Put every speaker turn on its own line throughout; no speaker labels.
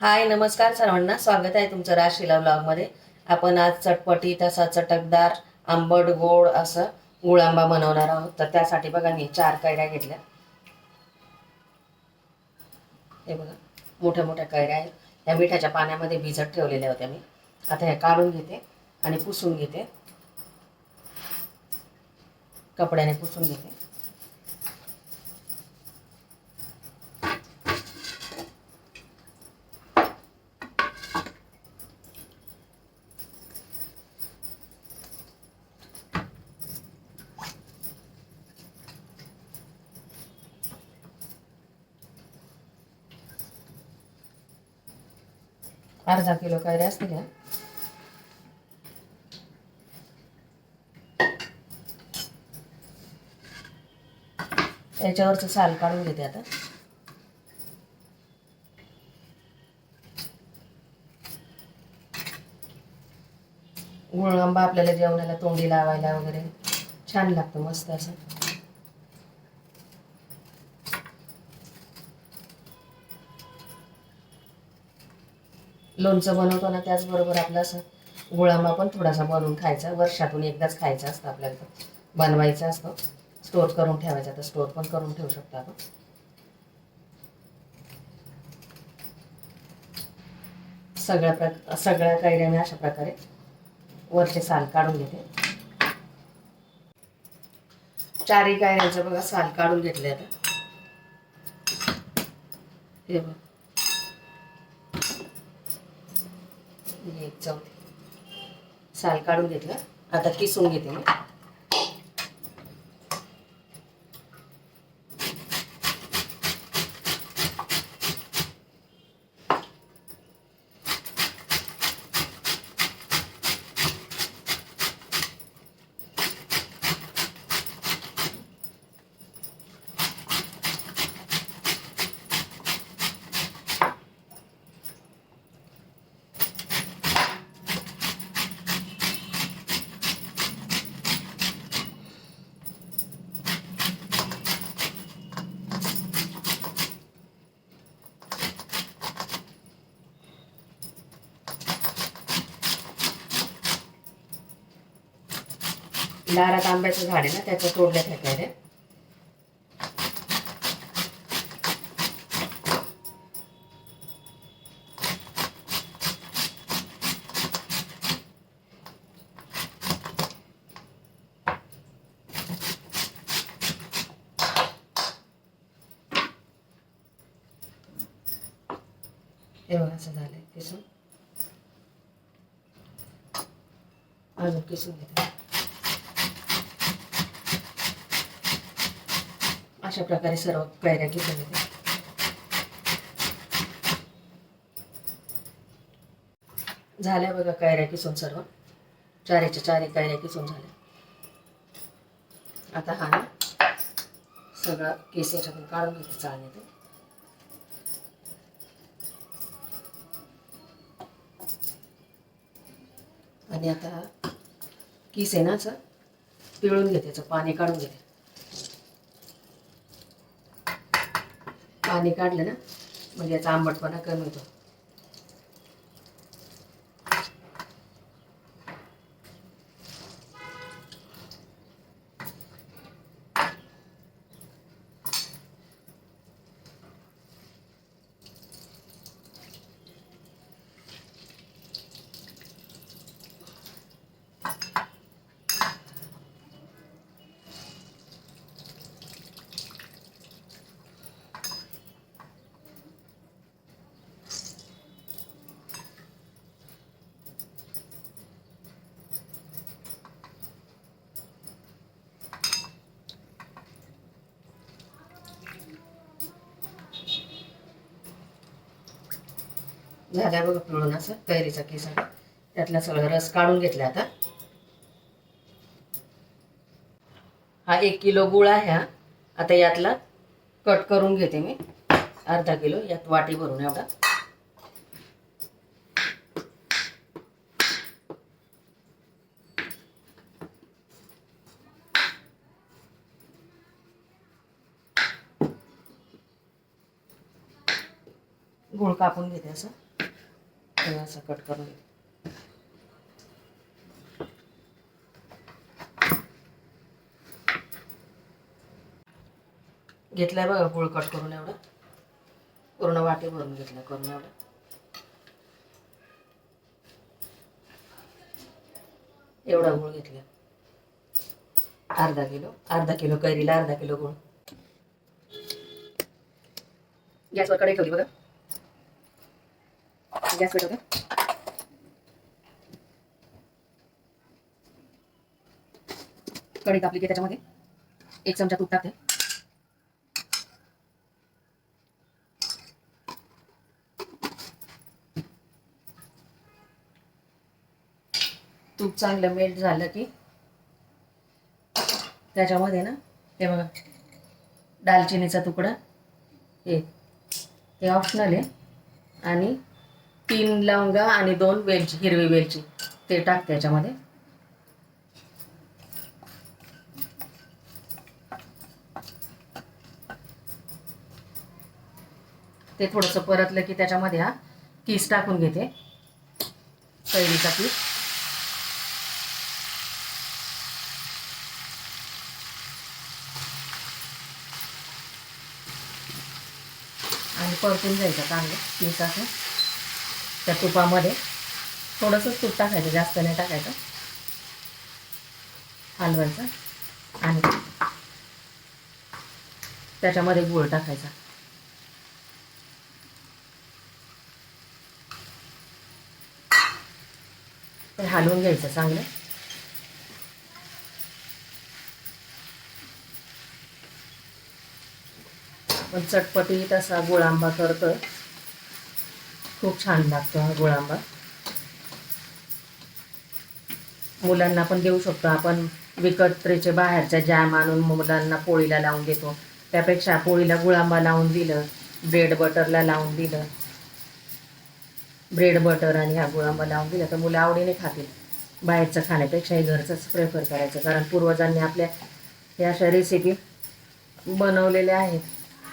हाय नमस्कार सर्वांना. स्वागत आहे तुमचं राशीला ब्लॉगमध्ये. आपण आज चटपटी तसा चटकदार आंबट गोड असं गुळ आंबा बनवणार आहोत. तर त्यासाठी बघा मी चार कैऱ्या घेतल्या. हे बघा मोठ्या मोठ्या कैऱ्या आहेत. ह्या मिठाच्या पाण्यामध्ये भिजत ठेवलेल्या होत्या मी. आता ह्या काढून घेते आणि पुसून घेते. कपड्याने पुसून घेते. अर्धा किलो कैऱ्या असतील ह्या याच्यावरचं साल काढून घेते आता. गुळ आंबा आपल्याला जेवणाला तोंडी लावायला वगैरे छान लागतं मस्त असं. लोणचं बनवतो ना त्याचबरोबर आपलं असं गुळामा पण थोडासा बनवून खायचा. वर्षातून एकदाच खायचा असतं आपल्याला. बनवायचा असतो. स्टोर करून ठेवायचा. तर स्टोर पण करून ठेवू शकतो आपण. सगळ्या प्रक सगळ्या कैऱ्या मी अशा प्रकारे वरचे साल काढून घेते. चारही कैऱ्यांचं बघा साल काढून घेतले आता. हे बघ. एक चौथी साल काढून घेतलं. आता किसून घेते मी. दारात आंब्याचं झाड आहे ना त्याच्या तोडल्या त्या हे बघा असं झालंय किसून. अजून किसून घेते अशा प्रकारे सर्व पायऱ्या किसून घेते झाल्या बघा कैऱ्या किसून सर्व. चारेच्या चारी कायऱ्या किसून झाल्या. आता हा ना सगळा केस याच्यातून काढून घेते चालण्यात आणि आता किस आहे ना असं पिळून घेते पाणी काढून घेते. पाणी काढलं ना म्हणजे याचा आंबटपणा कमी होतो. झाल्या बघा पिळून असं कैरीचा केस आहे त्यातला सगळा रस काढून घेतला आता. हा एक किलो गुळ आहे हा. आता यातला कट करून घेते मी. अर्धा किलो यात वाटी भरून एवढा. गुळ कापून घेते असं. हे असं कट करून. घेतलाय बघा गुळ कट करून एवढं. पूर्ण वाटी भरून घेतलं करून एवढं. एवढा गुळ घेतला. अर्धा किलो अर्धा किलो कैरीला अर्धा किलो गुळ. गॅसवर कढई ठेवली बघा. गॅस पेटवते कढई तापली की त्याच्यामध्ये एक चमचा तूप टाकते तूप चांगलं मेल्ट झालं की त्याच्यामध्ये ना हे बघा दालचिनीचा तुकडा हे हे ऑप्शनल आहे आणि तीन लवंगा आणि दोन वेलची हिरवी वेलची. ते टाक त्याच्यामध्ये. ते थोडंसं परतलं की त्याच्यामध्ये हा किस टाकून घेते. कैरीचा पीस आणि परतून जायचं चांगलं पीस असं त्या तुपामध्ये थोडंसंच तूप टाकायचं जास्त नाही टाकायचं. हलवायचं आणि त्याच्यामध्ये गुळ टाकायचा. ते हलवून घ्यायचं चांगलं. पण चटपटी तसा गुळांबा करतो खूप छान लागतो हा गुळांबा. मुलांना पण देऊ शकतो. आपण विकत्रेचे बाहेरच्या जॅम आणून मुलांना पोळीला लावून देतो. त्यापेक्षा पोळीला गुळांबा लावून दिलं ब्रेड बटरला लावून दिलं ब्रेड बटर आणि हा गुळांबा लावून दिला तर मुलं आवडीने खातील. बाहेरचं खाण्यापेक्षा हे घरचंच प्रेफर करायचं. कारण पूर्वजांनी आपल्या ह्या अशा रेसिपी बनवलेल्या आहेत.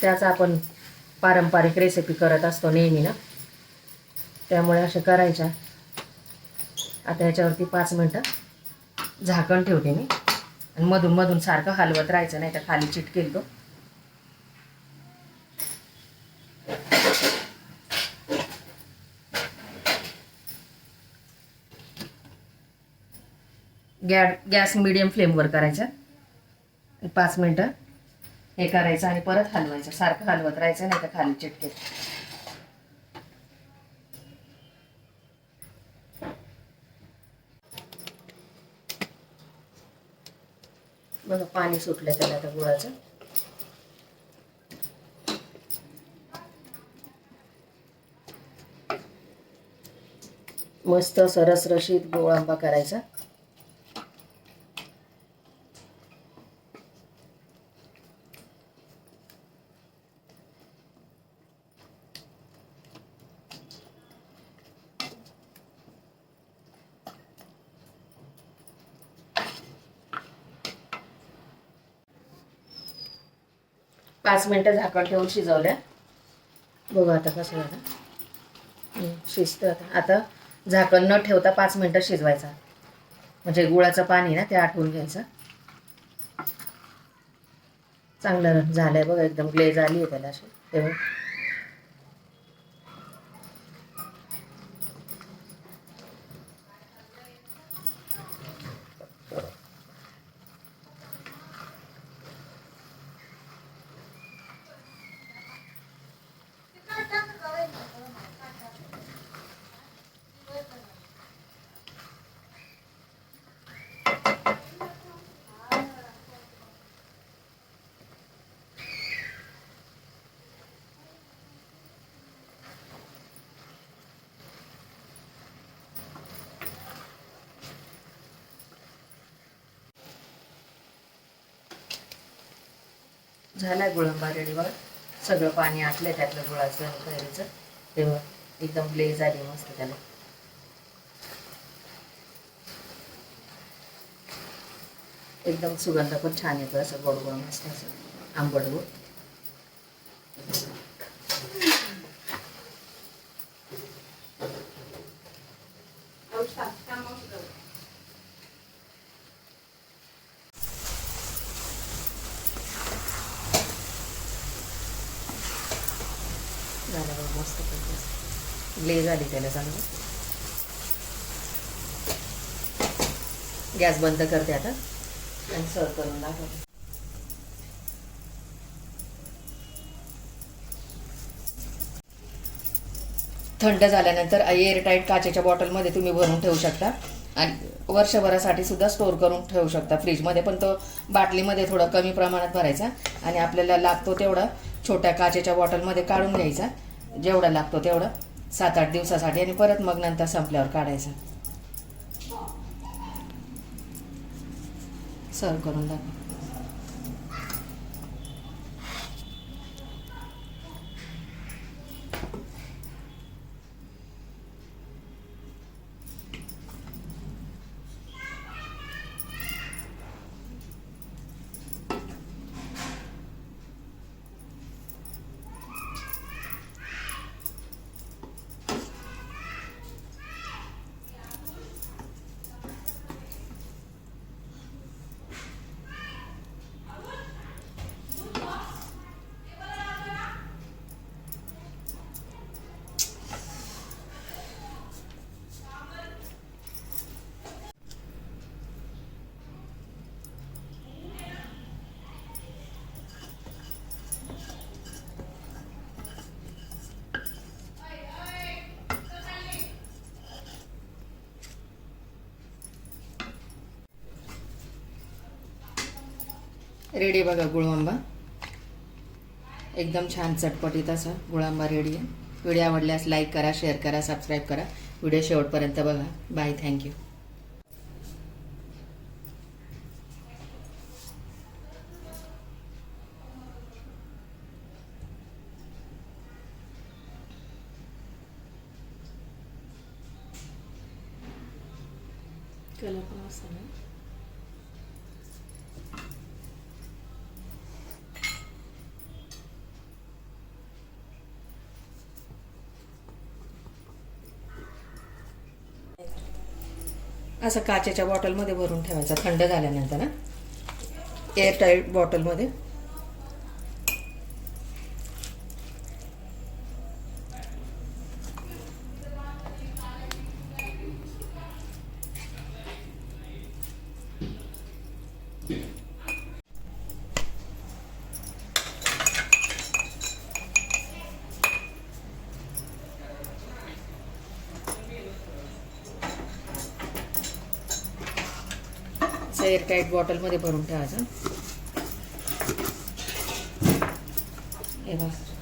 त्याच आपण पारंपरिक रेसिपी करत असतो नेहमी ना. त्यामुळे अशा करायच्या. आता याच्यावरती पाच मिनटं झाकण ठेवते मी. आणि मधून मधून सारखं हलवत राहायचं नाही तर खाली चिटकेल तो. गॅ गॅस मिडियम फ्लेमवर करायचा. पाच मिनटं हे करायचं आणि परत हलवायचं. सारखं हलवत राहायचं नाही तर खाली चिटकेल. बघा पाणी सुटलं त्याला आता गुळाचं. मस्त सरसरशीत रसरशीत गोळ आंबा करायचा. पाच मिनटं झाकण ठेवून शिजवल्या. बघू आता कसं झालं. शिजतं आता. आता झाकण न ठेवता पाच मिनटं शिजवायचा. म्हणजे गुळाचं पाणी ना ते आठवून घ्यायचं. चांगलं झालंय बघा एकदम ग्लेज आली आहे त्याला अशी. तेव्हा झाला गुळंबा रेडी बघा सगळं पाणी आटलं त्यातलं गुळाचं कैरीचं. तेव्हा एकदम ग्लेज आली मस्त त्याला. एकदम सुगंध पण छान येतो असं गोड गोड मस्त असं आंबट गोड. ग्लेज आली त्याला चांगलं. गॅस बंद करते आता. आणि सर्व करून दाखवते. थंड झाल्यानंतर एअरटाईट काचेच्या बॉटलमध्ये तुम्ही भरून ठेवू शकता. आणि वर्षभरासाठी सुद्धा स्टोअर करून ठेवू शकता. फ्रीजमध्ये पण तो बाटलीमध्ये थोडं कमी प्रमाणात भरायचा. आणि आपल्याला लागतो तेवढा छोट्या काचेच्या बॉटलमध्ये काढून घ्यायचा. जेवढा लागतो तेवढा. सात आठ दिवसासाठी आणि परत मग नंतर संपल्यावर काढायचा. सर्व करून दाखव. रेडी बघा गुळआंबा एकदम छान चटपटीत असा गुळांबा रेडी आहे. व्हिडिओ आवडल्यास लाईक करा शेअर करा सबस्क्राईब करा. व्हिडिओ शेवटपर्यंत बघा. बाय थँक्यू असं काचेच्या बॉटलमध्ये भरून ठेवायचा. थंड झाल्यानंतर ना एअरटाईट बॉटलमध्ये असं एअरटाईट बॉटलमध्ये भरून ठेवायचं. हे बघा.